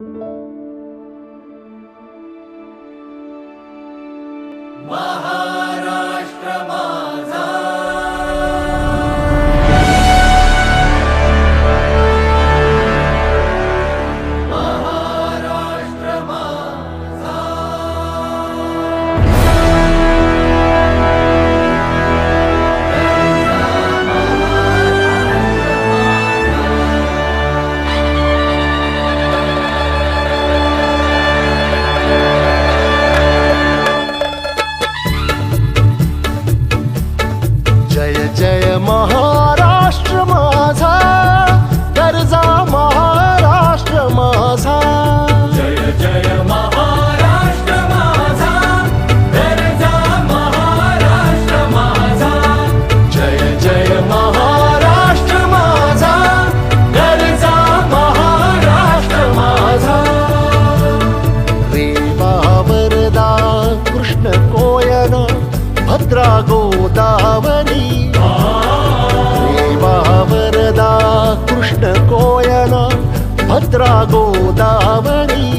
जय महाराष्ट्र माझा कर्जा महाराष्ट्र माझा. जय जय महाराष्ट्र माझा महाराष्ट्र माझा. जय जय महाराष्ट्र माझा कर्जा महाराष्ट्र माझा. रेवा वरदा कृष्ण कोयन भद्रा गोदावरी वरदा कृष्ण कोयन भद्रा गोदावरी।